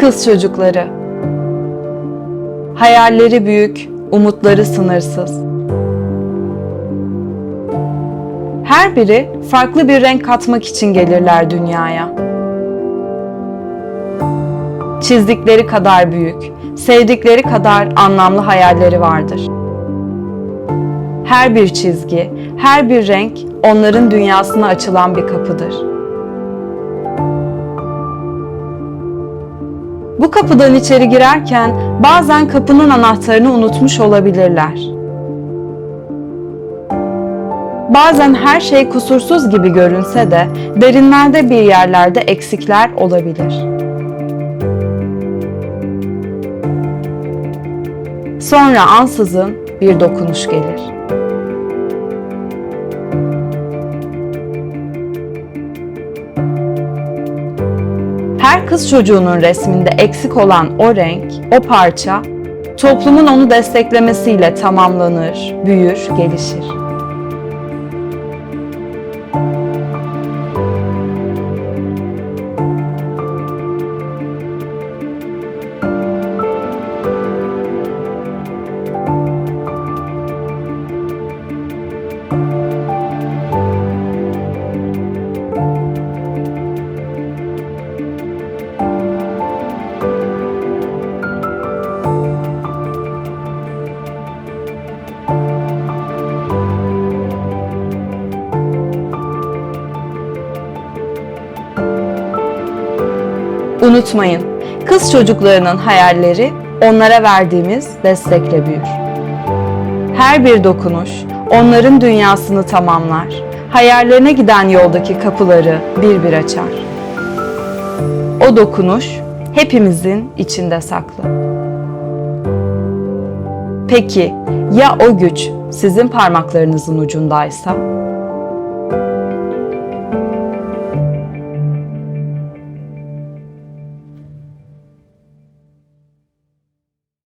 kız çocukları. Hayalleri büyük, umutları sınırsız. Her biri farklı bir renk katmak için gelirler dünyaya. Çizdikleri kadar büyük, sevdikleri kadar anlamlı hayalleri vardır. Her bir çizgi, her bir renk onların dünyasına açılan bir kapıdır. Bu kapıdan içeri girerken bazen kapının anahtarını unutmuş olabilirler. Bazen her şey kusursuz gibi görünse de derinlerde bir yerlerde eksikler olabilir. Sonra ansızın bir dokunuş gelir. Her kız çocuğunun resminde eksik olan o renk, o parça, toplumun onu desteklemesiyle tamamlanır, büyür, gelişir. Unutmayın, kız çocuklarının hayalleri onlara verdiğimiz destekle büyür. Her bir dokunuş onların dünyasını tamamlar, hayallerine giden yoldaki kapıları bir bir açar. O dokunuş hepimizin içinde saklı. Peki ya o güç sizin parmaklarınızın ucundaysa?